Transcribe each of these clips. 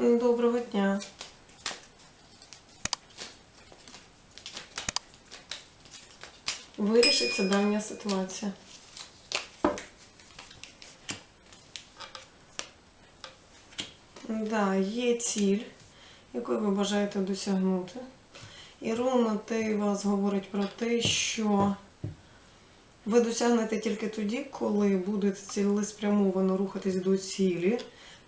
Доброго дня. Вирішиться давня ситуація. Да, є ціль, яку ви бажаєте досягнути. І руна вас говорить про те, що ви досягнете тільки тоді, коли будете цілеспрямовано рухатись до цілі,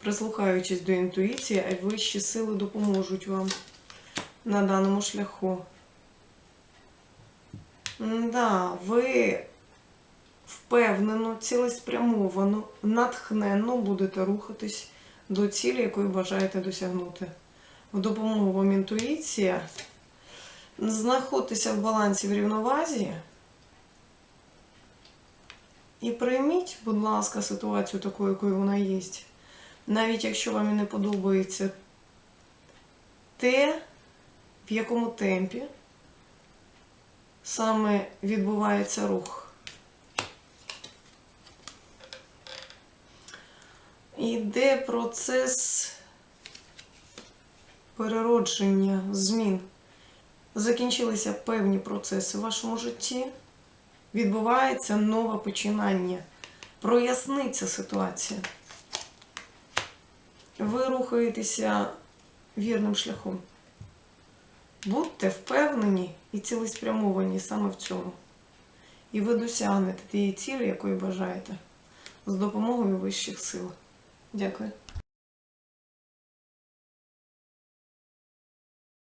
прислухаючись до інтуїції, а вищі сили допоможуть вам на даному шляху. Да, ви впевнено, цілеспрямовано, натхненно будете рухатись до цілі, якої бажаєте досягнути. В допомогу вам інтуїція. Знаходьтеся в балансі в рівновазі. І прийміть, будь ласка, ситуацію такою, якою вона є. Навіть якщо вам і не подобається те, в якому темпі саме відбувається рух. Іде процес переродження, змін. Закінчилися певні процеси в вашому житті. Відбувається нове починання. Проясниться ситуація. Ви рухаєтеся вірним шляхом. Будьте впевнені і цілеспрямовані саме в цьому. І ви досягнете тієї цілі, якої бажаєте, з допомогою вищих сил. Дякую.